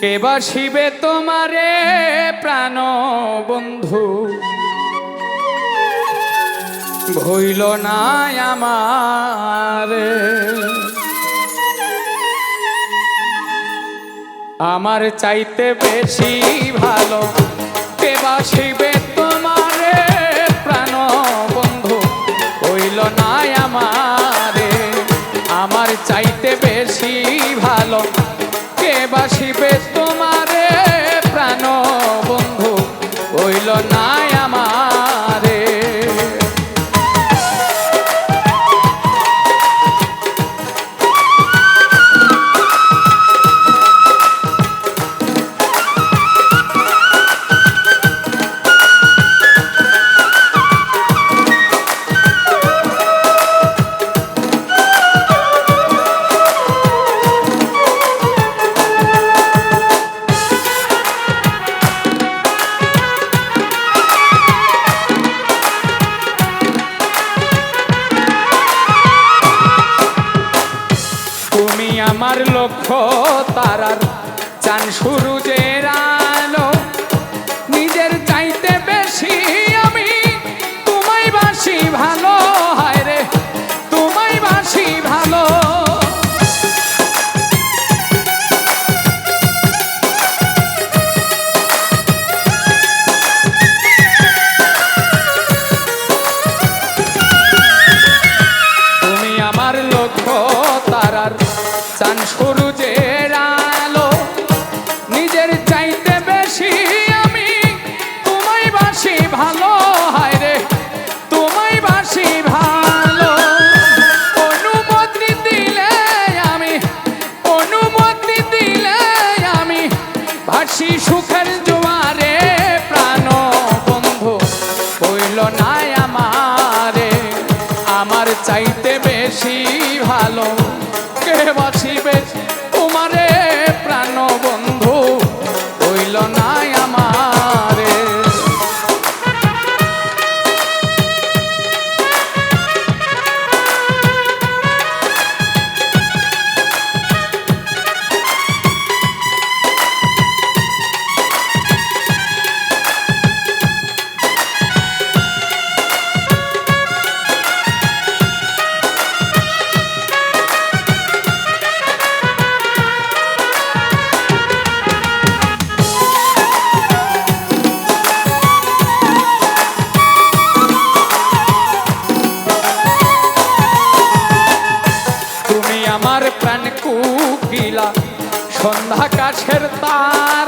কে বাসিবে তোমারে প্রাণ বন্ধু। ভইল না আমার। আমার চাইতে বেশি ভালো কে বাসিবে হইল না আমার লক্ষ্য তারার চান শুরু যে আলো চান শুরু আলো। নিজের চাইতে বেশি আমি তোমায় বাসি ভালো, হায় রে, তোমায় বাসি ভালো। অনুমতি দিলে আমি, অনুমতি দিলে আমি ভাসি সুখের জোয়ারে প্রাণ বন্ধু। হইল না আমারে, আমার চাইতে বেশি প্রাণ কুকিলা। সন্ধ্যা কাছের তারা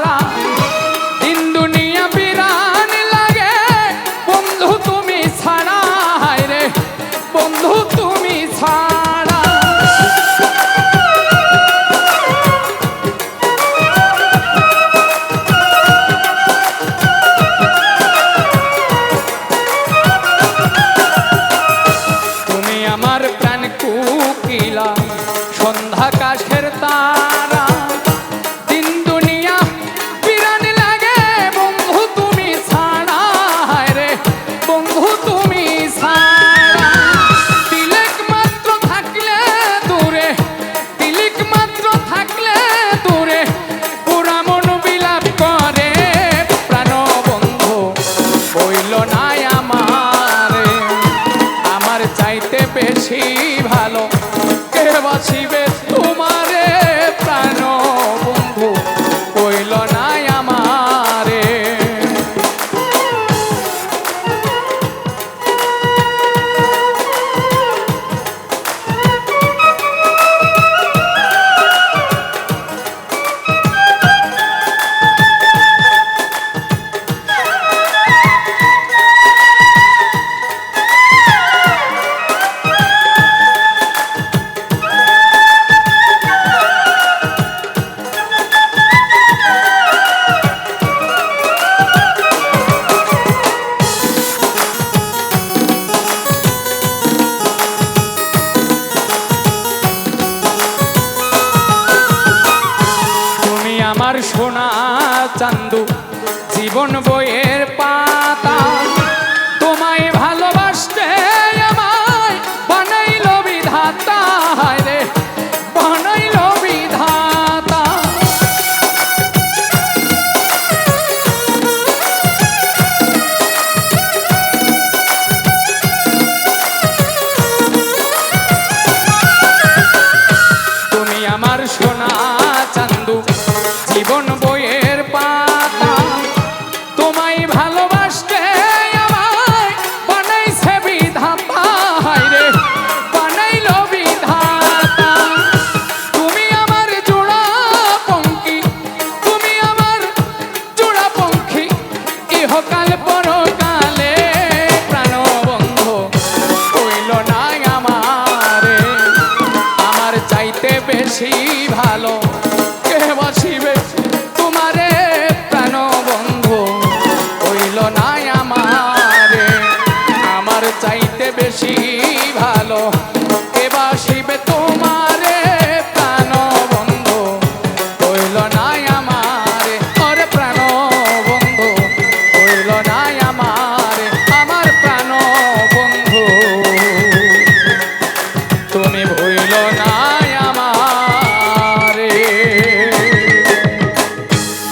বেশি ভালো। কে বাঁচিবে তোমারে প্রাণ? আমার সোনা চান্দু জীবন বইয়ের পাতা বেশি ভালো। কে বাসি বেশি তোমারে প্রাণ বন্ধু? হইল নাই আমার আমার চাইতে বেশি ভালো।